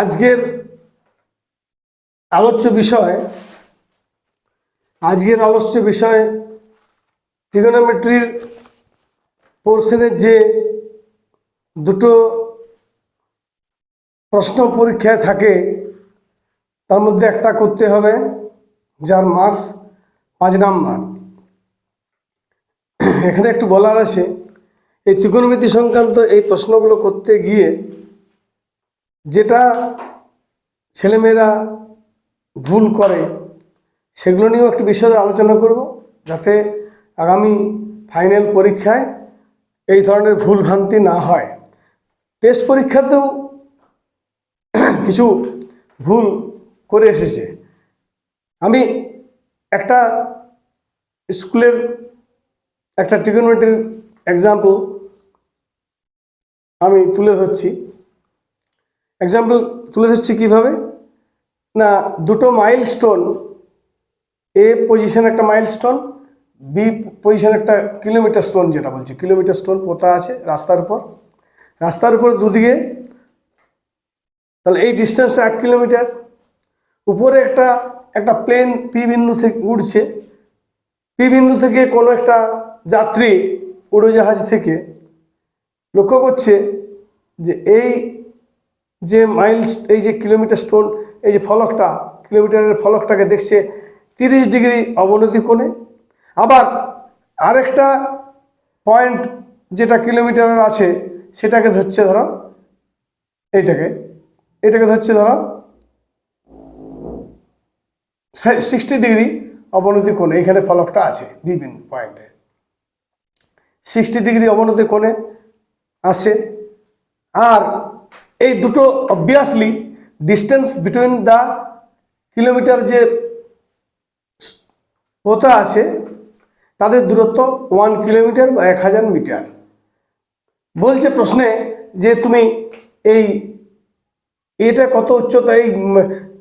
আজকের আলোচ্য বিষয় আজকের আলোচ্য বিষয় ট্রিগোনোমেট্রির পোর্শনের যে দুটো প্রশ্ন পরীক্ষায় থাকে তার মধ্যে একটা করতে হবে যার মার্কস পাঁচ নাম্বার এখানে একটু বলার আছে এই ত্রিকোণমিতি সংক্রান্ত এই প্রশ্নগুলো করতে গিয়ে যেটা ছেলেমেয়েরা ভুল করে সেগুলো নিয়েও একটু বিশদে আলোচনা করব যাতে আগামী ফাইনাল পরীক্ষায় এই ধরনের ভুল ভ্রান্তি না হয় টেস্ট পরীক্ষাতেও কিছু ভুল করে এসেছে আমি একটা স্কুলের একটা ট্রিগোনোমেট্রির এক্সাম্পল আমি তুলে ধরছি এক্সাম্পল তুলে ধরছি কীভাবে না দুটো মাইল স্টোন এ পজিশন একটা মাইল স্টোন বি পজিশন একটা কিলোমিটার স্টোন যেটা বলছি কিলোমিটার স্টোন পোতা আছে রাস্তার উপর রাস্তার উপর দুদিকে তাহলে এই ডিস্টেন্স এক কিলোমিটার উপরে একটা একটা প্লেন পি বিন্দু থেকে উড়ছে পি বিন্দু থেকে কোনো একটা যাত্রী উড়োজাহাজ থেকে লক্ষ্য করছে যে এই যে মাইলস এই যে কিলোমিটার স্টোন এই যে ফলকটা কিলোমিটারের ফলকটাকে দেখছে তিরিশ ডিগ্রি অবনতি কোণে আবার আরেকটা পয়েন্ট যেটা কিলোমিটারের আছে সেটাকে ধরছে ধরো এইটাকে এটাকে ধরছে ধরো সিক্সটি ডিগ্রি অবনতি কোণে এখানে ফলকটা আছে দ্বিবিন পয়েন্টে সিক্সটি ডিগ্রি অবনতি কোণে আছে আর এই দুটো obviously distance between the kilometre যে হতে আছে তাদের দূরত্ব ওয়ান কিলোমিটার বা এক হাজার মিটার বলছে প্রশ্নে যে তুমি এই এটা কত উচ্চতায়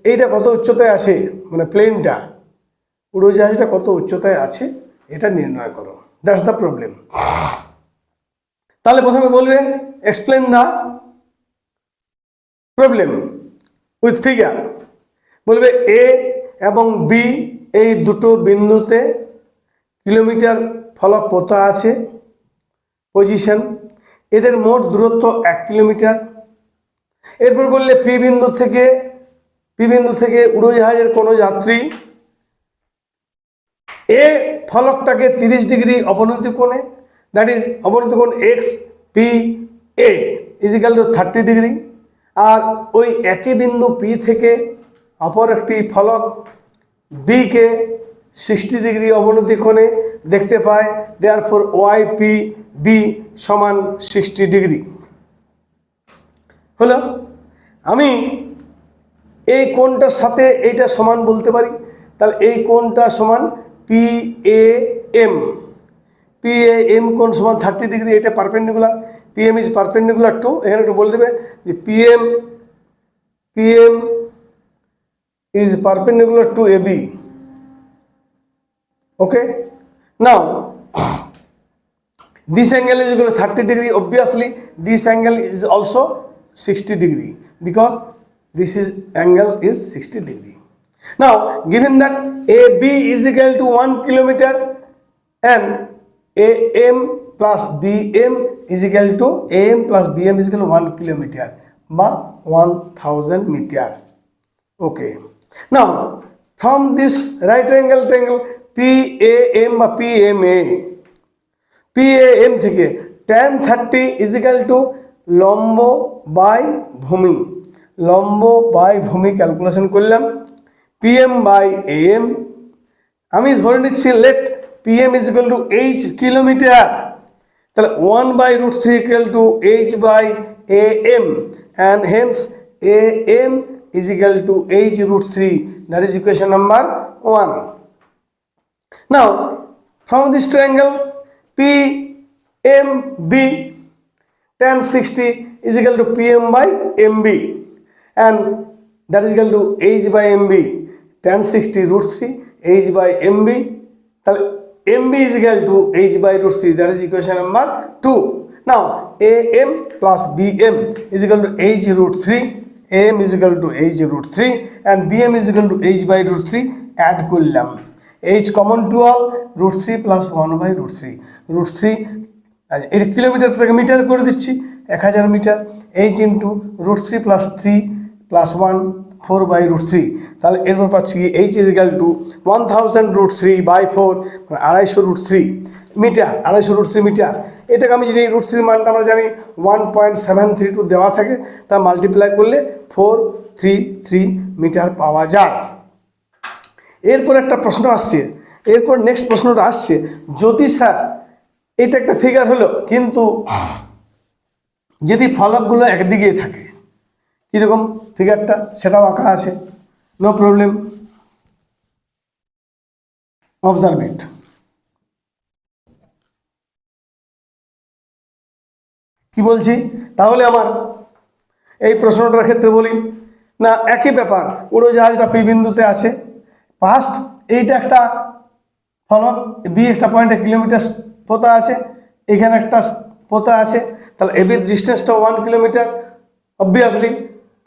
এইটা কত উচ্চতায় আছে মানে প্লেনটা উড়োজাহাজটা কত উচ্চতায় আছে এটা নির্ণয় করো দ্যাটস দ্য প্রবলেম তাহলে প্রথমে বলবে explain the problem with figure বলবে এ এবং বি এই দুটো বিন্দুতে কিলোমিটার ফলক পোতা আছে পজিশন এদের মোট দূরত্ব এক কিলোমিটার এরপর বললে পি বিন্দু থেকে পি বিন্দু থেকে উড়োজাহাজের কোনো যাত্রী এ ফলকটাকে তিরিশ ডিগ্রি অবনতি কোণে দ্যাট ইজ অবনতি কোণ X P A is equal to thirty degree আর ওই একই বিন্দু পি থেকে অপর একটি ফলক বিকে সিক্সটি ডিগ্রি অবনতি কোণে দেখতে পায় therefore Y P B সমান সিক্সটি ডিগ্রি হলো আমি এই কোণটার সাথে এইটা সমান বলতে পারি তাহলে এই কোণটা সমান P A M P A M কোণ সমান থার্টি ডিগ্রি এটা perpendicular P M is perpendicular to এখানে একটু বলে দেবে যে P M P M is perpendicular to A B okay now this angle is equal to 30 degree obviously this angle is also 60 degree because this is angle is 60 degree now given that ab is equal to 1 kilometer and am plus B M equal to A M plus B M equal one kilometre বা one thousand metre okay না from this right angle triangle P A M বা P M A P A M থেকে tan thirty is equal to লম্ব by ভূমি লম্ব by ভূমি calculation করলাম P M by A M আমি ধরে নিচ্ছি let P PM equal to H kilometre তাহলে 1 by root 3 equal to h by am, and hence am is equal to h root 3. That is equation number 1. Now from this triangle PMB tan 60 is equal to PM by MB, and that is equal to h by MB, tan 60 root 3 h by MB. mb is equal to h by root 3 that is equation number 2 now am plus bm is equal to h root 3 am is equal to h root 3 and bm is equal to h by root 3 add করলাম h common to all root 3 plus 1 by root 3 root 3 8 kilometer per meter করে দিচ্ছি 1000 meter h into root 3 plus 3 plus 1 four by root three তাহলে এরপর পাচ্ছি কি H is equal to one thousand root three by four আড়াইশো root three metre আড়াইশো root three metre এটাকে আমি যদি রুট থ্রির মানটা আমরা জানি one point seven three two দেওয়া থাকে তা মাল্টিপ্লাই করলে ফোর থ্রি থ্রি মিটার পাওয়া যায় এরপর একটা প্রশ্ন আসছে এরপর নেক্সট প্রশ্নটা আসছে যদি স্যার এটা একটা ফিগার হলো কিন্তু যদি ফলকগুলো একদিকেই থাকে কীরকম ফিগারটা সেটাও আঁকা আছে নো প্রবলেম অবজারভেন্ট কি বলছি তাহলে আমার এই প্রশ্নটার ক্ষেত্রে বলি না একই ব্যাপার উড়োজাহাজটা পি বিন্দুতে আছে ফার্স্ট এইটা একটা ফলক বি একটা এক কিলোমিটার পোতা আছে এখানে একটা পোতা আছে তাহলে এবি ডিস্টেন্সটা one kilometre obviously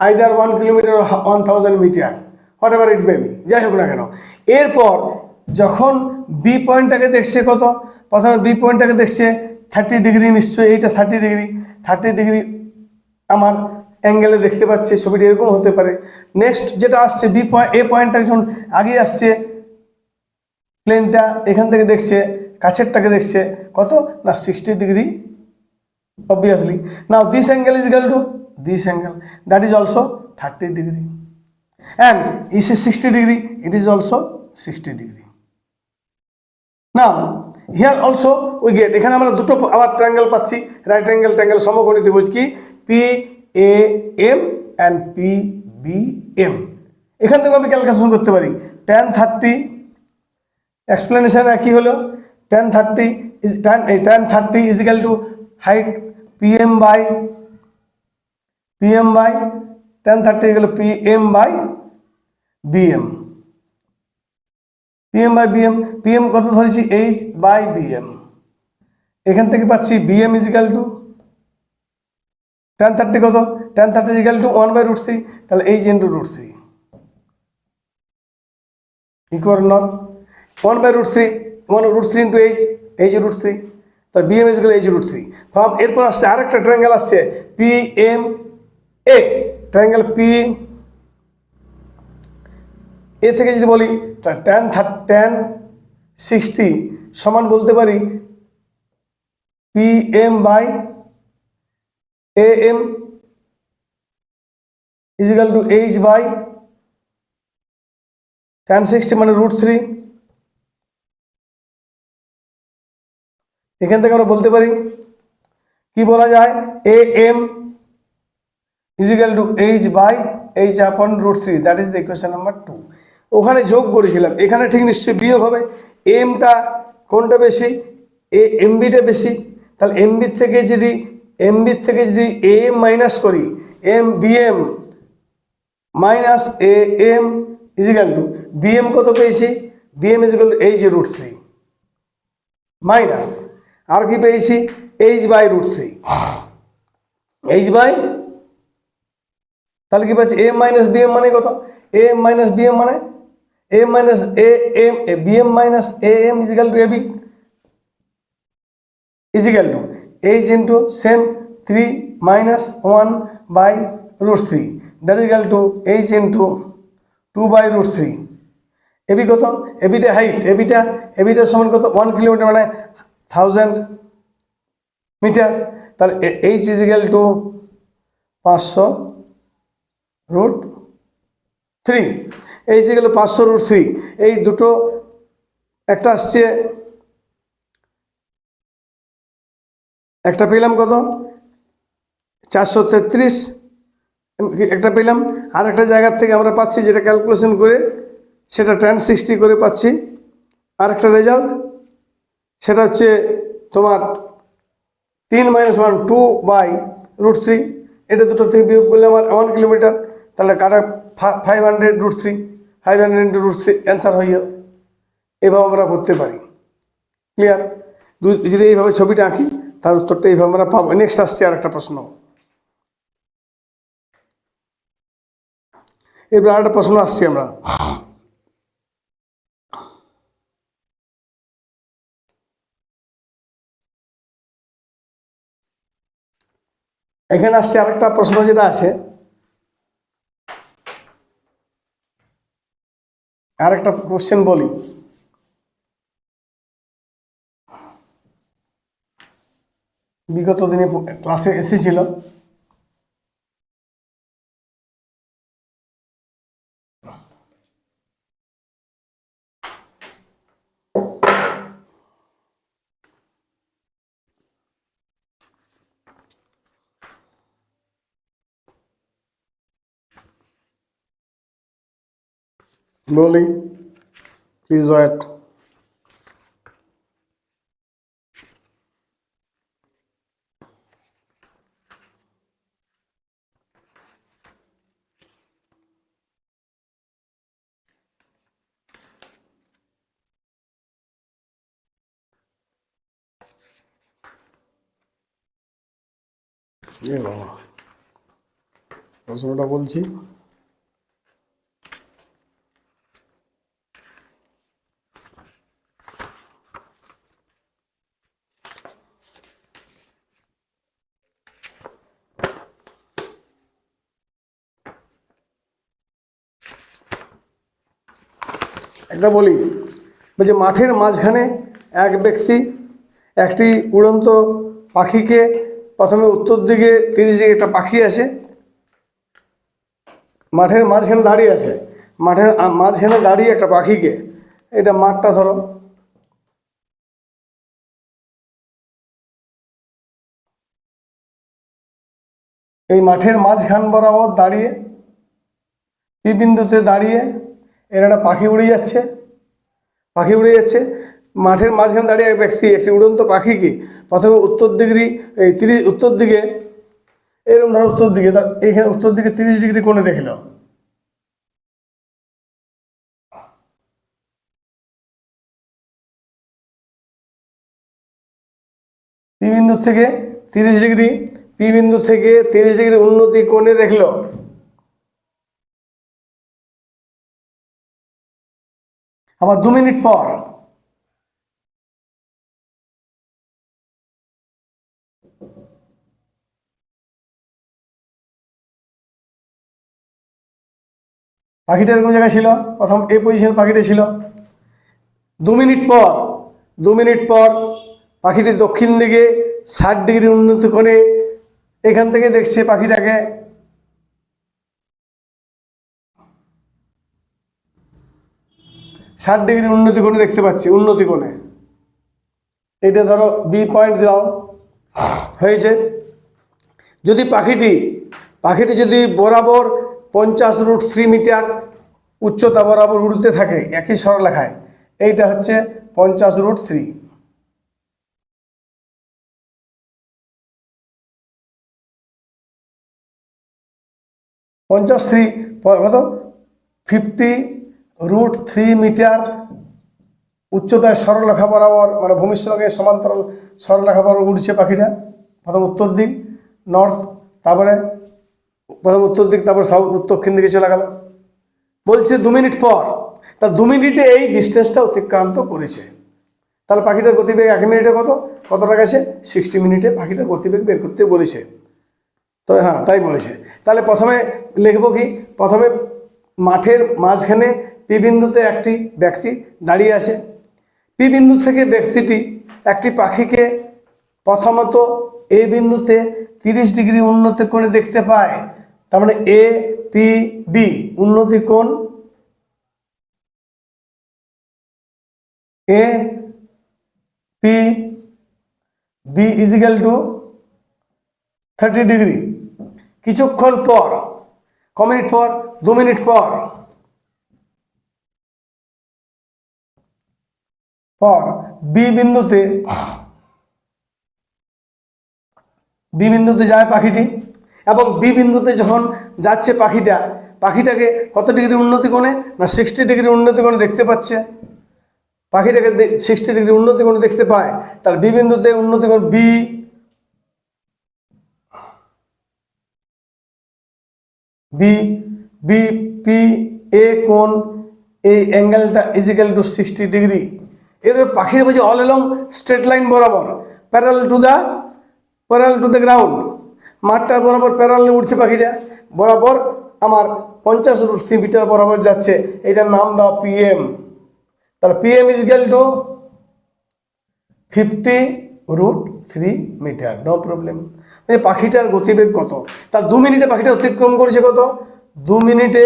either one kilometre one thousand metre whatever it baby যাই হোক না কেন এরপর যখন বি পয়েন্টটাকে দেখছে কত প্রথমে বি পয়েন্টটাকে দেখছে থার্টি ডিগ্রি নিশ্চয়ই এইটা থার্টি ডিগ্রি থার্টি ডিগ্রি আমার অ্যাঙ্গেলে দেখতে পাচ্ছে ছবিটি এরকম হতে পারে নেক্সট যেটা আসছে বি পয়েন্ট এ পয়েন্টটা যখন আগে আসছে প্লেনটা এখান থেকে দেখছে কাছেরটাকে দেখছে কত না sixty degree obviously now this angle is equal to this angle that is also 30 degree and this is 60 degree it is also 60 degree now here also we get এখানে আমরা দুটো আবার ট্রায়াঙ্গেল পাচ্ছি রাইট অ্যাঙ্গেল ট্রায়াঙ্গেল সমকোণী ত্রিভুজ কি P A M and P B M এখান থেকে আমি ক্যালকুলেশন করতে পারি টেন থার্টি এক্সপ্লেনেশন একই হলো tan thirty is tan tan thirty equal to height P M by PM by tan thirty equal PM by BM PM by BM PM কত ধরেছি H by BM এখান থেকে পাচ্ছি BM equal to tan thirty কত tan thirty equal to one by root three তাহলে H into root three equal not one by root three one root three into H H root three তাহলে BM equal H root three form এরপর আসছে আরেকটা triangle আসছে P M A triangle P A থেকে যদি বলি ten thirty ten sixty সমান বলতে পারি P M by A M equal to H by tan sixty মানে রুট থ্রি এখান থেকে আমরা বলতে পারি কি বলা যায় A M is equal to H by H upon root three that is the equation number two ওখানে যোগ করেছিলাম এখানে ঠিক নিশ্চয়ই বিয়োগ হবে এমটা কোনটা বেশি এ এমবিটা বেশি তাহলে এমবির থেকে যদি এমবির থেকে যদি এ এম মাইনাস করি M B M minus A M equal to B M কত পেয়েছি B BM equal H root three minus আর কি পেয়েছি H by root three H by তাহলে কি পাচ্ছি এ মাইনাস বি এম মানে কত A M minus B M মানে A minus A M A B M minus A M equal to A B equal to H into same three minus one by root three that equal to H into two by root three AB কত এ বিটা height এবিটা এবিটার সমান কত one kilometre মানে thousand metre তাহলে H is equal to পাঁচশো রুট থ্রি এই যে গেল পাঁচশো রুট থ্রি এই দুটো একটা আসছে একটা পেলাম কত চারশো তেত্রিশ একটা পেলাম আর একটা জায়গার থেকে আমরা পাচ্ছি যেটা ক্যালকুলেশন করে সেটা টেন সিক্সটি করে পাচ্ছি আর একটা রেজাল্ট সেটা হচ্ছে তোমার তিন minus one two by root three এটা দুটো থেকে বিয়োগ করলে আমার ওয়ান কিলোমিটার তাহলে কাটা five hundred root three five hundred root three answer হয়ে এভাবে আমরা করতে পারি ক্লিয়ার যদি এইভাবে ছবিটা আঁকি তার উত্তরটা এইভাবে আমরা পাবো নেক্সট আসছে আর একটা প্রশ্ন এবার আর একটা প্রশ্ন আসছি আমরা এখানে আসছে আরেকটা প্রশ্ন যেটা আছে আর একটা কোশ্চেন বলি বিগত দিনে ক্লাসে এসেছিল বলি প্লিজ ওয়েট এ বাবা প্রশ্নটা বলছি সেটা বলি যে মাঠের মাঝখানে এক ব্যক্তি একটি উড়ন্ত পাখিকে প্রথমে উত্তর দিকে তিরিশ দিকে একটা পাখি আছে মাঠের মাঝখানে দাঁড়িয়ে আছে মাঠের মাঝখানে দাঁড়িয়ে একটা পাখিকে এটা মাঠটা ধরো এই মাঠের মাঝখান বরাবর দাঁড়িয়ে এই বিন্দুতে দাঁড়িয়ে এর একটা পাখি উড়ে যাচ্ছে পাখি উড়ে যাচ্ছে মাঠের মাঝখানে দাঁড়িয়ে এক ব্যক্তি একটি উড়ন্ত পাখিকে প্রথমে উত্তর ডিগ্রি এই তিরিশ উত্তর দিকে এরকম ধরো উত্তর দিকে তার এখানে উত্তর দিকে তিরিশ ডিগ্রি কোণে দেখল পি বিন্দু থেকে তিরিশ ডিগ্রি পি বিন্দু থেকে তিরিশ ডিগ্রি উন্নতি কোণে দেখলো আবার দু মিনিট পর পাখিটা এরকম জায়গায় ছিল প্রথম এ পজিশন পাখিটা ছিল দু মিনিট পর দু মিনিট পর পাখিটি দক্ষিণ দিকে ষাট ডিগ্রি উন্নত করে এখান থেকে দেখছে পাখিটাকে ষাট ডিগ্রি উন্নতি কোণে দেখতে পাচ্ছি উন্নতি কোণে এটা ধরো বি পয়েন্ট দাও হয়েছে যদি পাখিটি পাখিটি যদি বরাবর পঞ্চাশ রুট থ্রি মিটার উচ্চতা বরাবর উড়তে থাকে একই সরলেখায় এইটা হচ্ছে পঞ্চাশ রুট থ্রি পঞ্চাশ থ্রি কত ফিফটি রুট থ্রি মিটার উচ্চতায় সরলরেখা বরাবর মানে ভূমির সঙ্গে সমান্তরাল সরলরেখা বরাবর উঠছে পাখিটা প্রথম উত্তর দিক নর্থ তারপরে প্রথম উত্তর দিক তারপরে সাউথ দক্ষিণ দিকে চলে গেল বলছে দু মিনিট পর তা দু মিনিটে এই ডিস্টেন্সটা অতিক্রান্ত করেছে তাহলে পাখিটার গতিবেগ এক মিনিটে কত কতটা গেছে সিক্সটি মিনিটে পাখিটার গতিবেগ বের করতে বলেছে তবে হ্যাঁ তাই বলেছে তাহলে প্রথমে লিখব কি প্রথমে মাঠের মাঝখানে পি বিন্দুতে একটি ব্যক্তি দাঁড়িয়ে আছে পি বিন্দু থেকে ব্যক্তিটি একটি পাখিকে প্রথমত এ বিন্দুতে তিরিশ ডিগ্রি উন্নতি কোণে দেখতে পায় তার মানে এ পি বি উন্নতি কোণ A P B is equal to thirty degree কিছুক্ষণ পর ক মিনিট পর দু মিনিট পর পর বি বিন্দুতে বি বিন্দুতে যায় পাখিটি এবং বি বিন্দুতে যখন যাচ্ছে পাখিটা পাখিটাকে কত ডিগ্রি উন্নতি কোণে না সিক্সটি ডিগ্রি উন্নতি কোণে দেখতে পাচ্ছে পাখিটাকে সিক্সটি ডিগ্রি উন্নতি কোণে দেখতে পায় তার বি বিন্দুতে উন্নতি কোণ B B B P A কোণ এই অ্যাঙ্গেলটা is equal to sixty degree এরপরে পাখির বলছে অল এলং স্ট্রেট লাইন বরাবর parallel to the parallel to the ground মাঠটার বরাবর প্যারাল উঠছে পাখিটা বরাবর আমার পঞ্চাশ রুষ্টি মিটার বরাবর যাচ্ছে এটার নাম দাও পিএম তাহলে PM is equal to fifty root three metre no problem এই পাখিটার গতিবেগ কত তা দু মিনিটে পাখিটা অতিক্রম করেছে কত দু মিনিটে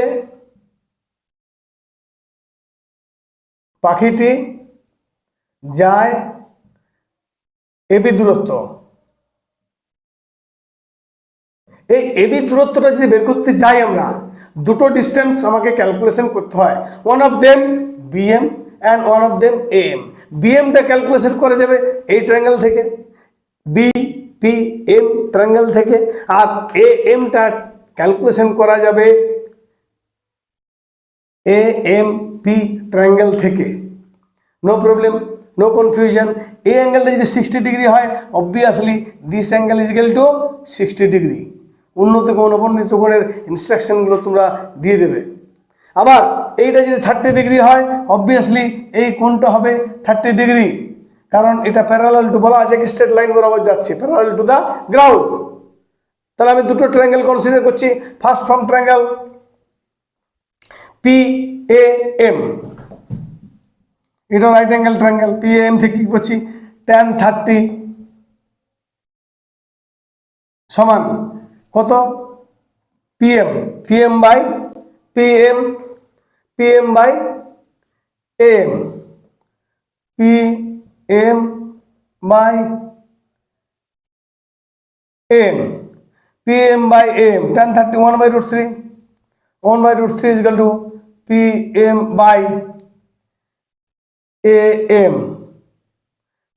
পাখিটি যায় এবি দূরত্ব এই এবি দূরত্বটা যদি বের করতে যাই আমরা দুটো ডিস্টেন্স আমাকে ক্যালকুলেশন করতে হয় one of them BM and one of them M বিএমটা calculation করা যাবে এই ট্রাঙ্গেল থেকে বি পি এম ট্রাঙ্গেল থেকে আর এ এমটা ক্যালকুলেশন করা যাবে এ এম পি ট্রাঙ্গেল থেকে নো প্রবলেম নো কনফিউশন এই অ্যাঙ্গেলটা যদি সিক্সটি ডিগ্রি হয় obviously this angle is equal to sixty degree উন্নত কোণ অবন্নিত কোণের ইনস্ট্রাকশনগুলো তোমরা দিয়ে দেবে আবার এইটা যদি থার্টি ডিগ্রি হয় অবভিয়াসলি এই কোণটা হবে থার্টি ডিগ্রি কারণ এটা প্যারালাল টু বলা আছে কি স্ট্রেট লাইন বরাবর যাচ্ছে প্যারালাল টু দ্য গ্রাউন্ড তাহলে আমি দুটো ট্রাঙ্গেল কনসিডার করছি first form triangle P A M এটা right angle triangle P M থেকে কি করছি টেন থার্টি সমান কত PM PM by PM PM by M P M by M PM by M tan thirty one by root three one by root three is to PM by A M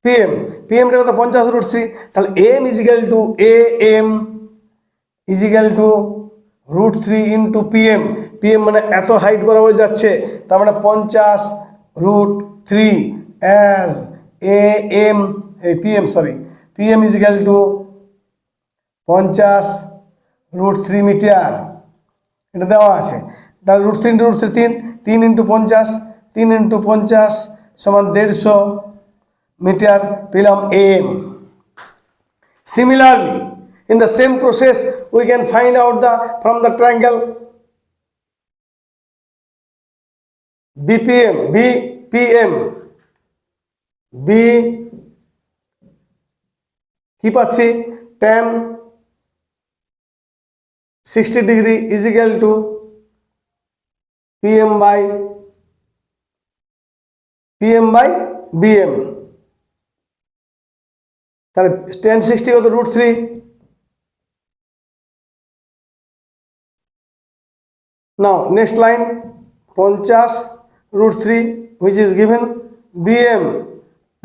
PM পিএমটা কত পঞ্চাশ root three তাহলে M is equal to A M is equal to root three into PM PM মানে এত height বরাবর যাচ্ছে তার মানে পঞ্চাশ root three as A M এই PM sorry PM is equal to পঞ্চাশ রুট থ্রি মিটার এটা দেওয়া আছে তাহলে root three into root three তিন তিন ইন্টু পঞ্চাশ তিন ইন্টু পঞ্চাশ সমান দেড়শো মিটার পেলাম M similarly in the same process we can find out the from the triangle BPM BPM B কি পাচ্ছি tan sixty degree is equal to PM by PM by BM তাহলে tan sixty কত root three now next line পঞ্চাশ root three which is given BM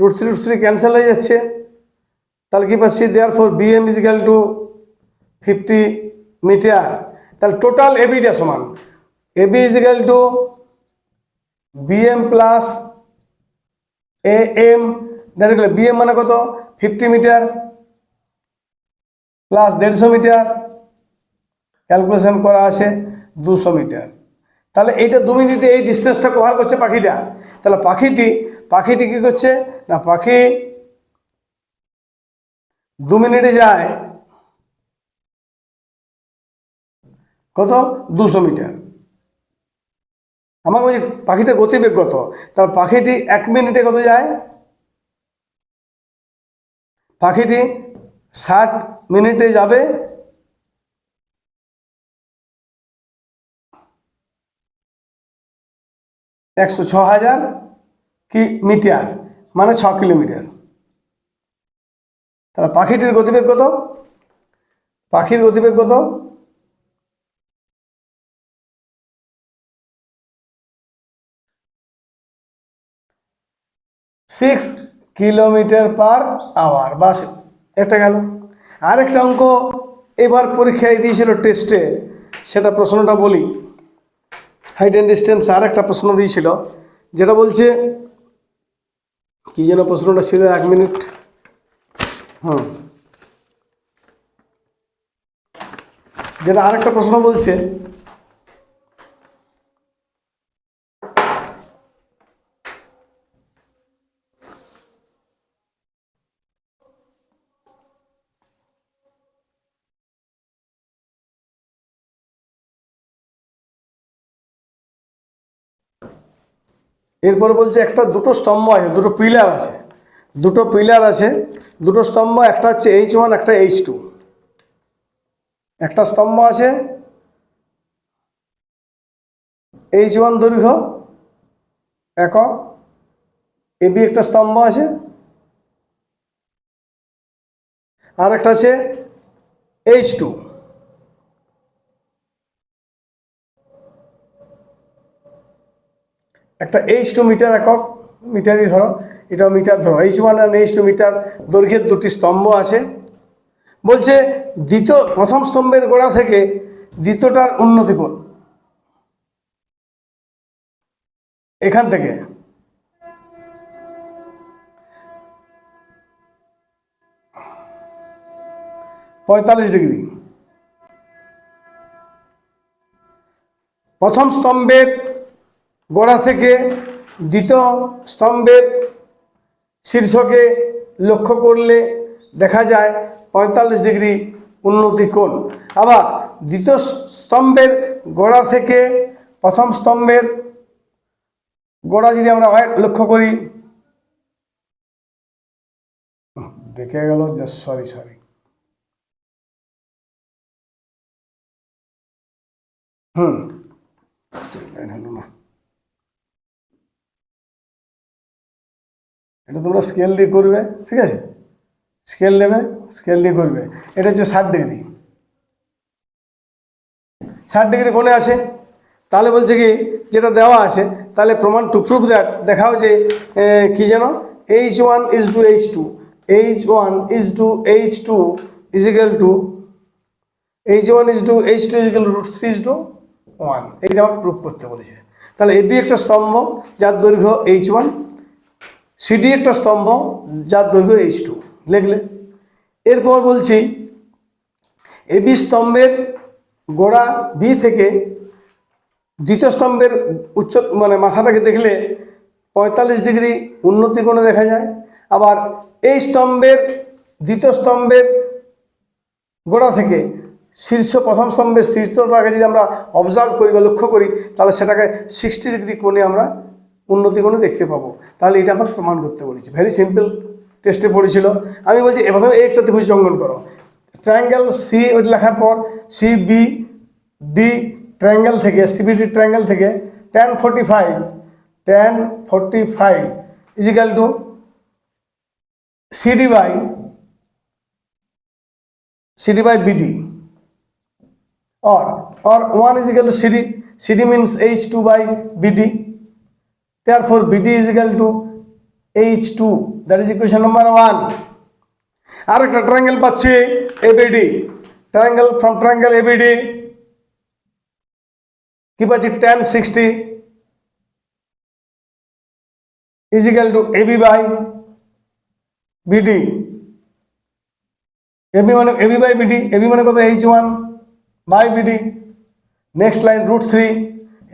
root three root three cancel হয়ে যাচ্ছে তাহলে কি পাচ্ছি therefore BM is equal to fifty metre তাহলে total এবিটা সমান AB is equal to BM plus A M then B M মানে কত ফিফটি মিটার প্লাস দেড়শো মিটার ক্যালকুলেশন করা আছে দুশো মিটার তাহলে এইটা দু মিনিটে এই ডিস্টেন্সটা কভার করছে পাখিটা তাহলে পাখিটি পাখিটি কী করছে না পাখি দু মিনিটে যায় কত দুশো মিটার আমার ওই পাখিটার গতিবেগ কত তার পাখিটি এক মিনিটে কত যায় পাখিটি ষাট মিনিটে যাবে একশো ছ হাজার কি মিটার মানে ছ কিলোমিটার তাহলে পাখিটির গতিবেগ কত পাখির গতিবেগ কত six kilometre per hour bus একটা গেল আরেকটা অঙ্ক এবার পরীক্ষায় দিয়েছিল টেস্টে সেটা প্রশ্নটা বলি হাইট অ্যান্ড ডিস্টেন্স আর একটা প্রশ্ন দিয়েছিল যেটা বলছে কি যেন প্রশ্নটা ছিল এক মিনিট হুম যেটা আরেকটা প্রশ্ন বলছে এরপরে বলছে একটা দুটো স্তম্ভ আছে দুটো পিলার আছে দুটো পিলার আছে দুটো স্তম্ভ একটা হচ্ছে এইচ ওয়ান একটা এইচ টু একটা স্তম্ভ আছে এইচ ওয়ান দৈর্ঘ্য একক এবি একটা স্তম্ভ আছে আর একটা আছে এইচ টু একটা এইচ টু মিটার একক মিটারই ধরো এটাও মিটার ধরো H one and H two metre দৈর্ঘ্যের দুটি স্তম্ভ আছে বলছে দ্বিতীয় প্রথম স্তম্ভের গোড়া থেকে দ্বিতীয়টার উন্নতি কোণ এখান থেকে পঁয়তাল্লিশ ডিগ্রি প্রথম স্তম্ভের গোড়া থেকে দ্বিতীয় স্তম্ভের শীর্ষকে লক্ষ্য করলে দেখা যায় পঁয়তাল্লিশ ডিগ্রি উন্নতি কোণ আবার দ্বিতীয় স্তম্ভের গোড়া থেকে প্রথম স্তম্ভের গোড়া যদি আমরা লক্ষ্য করি দেখে গেল যে সরি সরি হুম হলো না এটা তোমরা স্কেল দিয়ে করবে ঠিক আছে স্কেল নেবে স্কেল দিয়ে করবে এটা হচ্ছে ষাট ডিগ্রি ষাট ডিগ্রি কোনে আছে তাহলে বলছে কি যেটা দেওয়া আছে তাহলে প্রমাণ টু প্রুভ দ্যাট দেখাও যে কী যেন H one is to H two H one is to H two is equal to H one is to H two is equal root three is to one এইটা আমাকে prove করতে বলেছে তাহলে AB একটা স্তম্ভ যার দৈর্ঘ্য এইচ ওয়ান সিডি একটা স্তম্ভ যার দৈর্ঘ্য এইচ টু লিখলে এরপর বলছি এবি স্তম্ভের গোড়া বি থেকে দ্বিতীয় স্তম্ভের উচ্চ মানে মাথাটাকে দেখলে পঁয়তাল্লিশ ডিগ্রি উন্নতি কোণে দেখা যায় আবার এই স্তম্ভের দ্বিতীয় স্তম্ভের গোড়া থেকে শীর্ষ প্রথম স্তম্ভের শীর্ষটাকে যদি আমরা অবজার্ভ করি বা লক্ষ্য করি তাহলে সেটাকে সিক্সটি ডিগ্রি কোণে আমরা উন্নতি কোণে দেখতে পাবো তাহলে এটা আমাকে প্রমাণ করতে বলেছে ভেরি সিম্পল টেস্টে পড়েছিল আমি বলছি প্রথমে সাথে ত্রিভুজ অঙ্কন করো ট্রায়াঙ্গেল সি ওইটা লেখার পর সি বি ডি ট্রায়াঙ্গেল থেকে সিবিডি ট্রায়াঙ্গেল থেকে tan forty five tan forty five is equal to CD by CD by BD or or one is equal to CD CD means H two by BD Therefore, BT is equal to H2. That is equation number 1. are a triangle পাচ্ছি abd triangle from triangle abd ki পাচ্ছি tan 60 is equal to ab by bd ab mane ab by bd ab mane koto h1 by bd next line root 3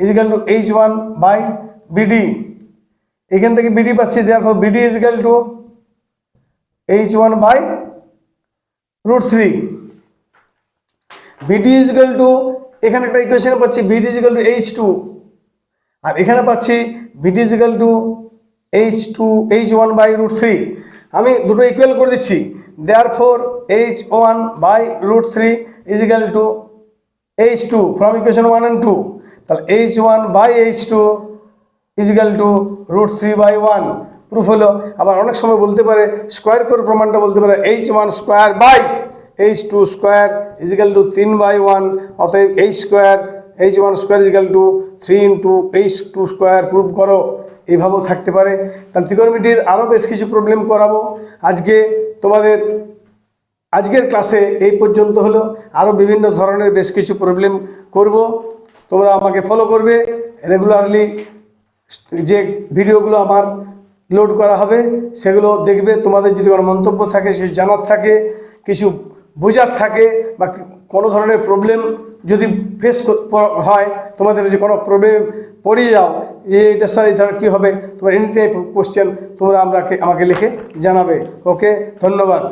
is equal to h1 by BD এখান থেকে BD পাচ্ছি দেওয়ার BD is equal to H one by root three BD is equal to এখানে একটা equation পাচ্ছি BD is equal to H two আর এখানে পাচ্ছি BD is equal to H two H one by root three আমি দুটো equal করে দিচ্ছি therefore H one by root three is equal to H two from equation one and two তাহলে H one by H two is equal to root three by one proof হলো আবার অনেক সময় বলতে পারে স্কোয়ার করে প্রমাণটা বলতে পারে H one square by H two square is equal to তিন বাই ওয়ান অতএব H square H one square is equal to three into H two square proof করো এইভাবেও থাকতে পারে তাহলে ত্রিকোণমিটির আরও বেশ কিছু প্রবলেম করাবো আজকে তোমাদের আজকের ক্লাসে এই পর্যন্ত হলো আরও বিভিন্ন ধরনের বেশ কিছু প্রবলেম করব তোমরা আমাকে ফলো করবে রেগুলারলি যে ভিডিওগুলো আমার লোড করা হবে সেগুলো দেখবে তোমাদের যদি কোনো মন্তব্য থাকে সে জানার থাকে কিছু বোঝার থাকে বা কোনো ধরনের প্রবলেম যদি ফেস হয় তোমাদের যে কোনো প্রবলেম পড়িয়ে যাও যে এটার সাথে ধর কী হবে তোমার এনি টাইপ কোশ্চেন তোমরা আমাকে আমাকে লিখে জানাবে ওকে ধন্যবাদ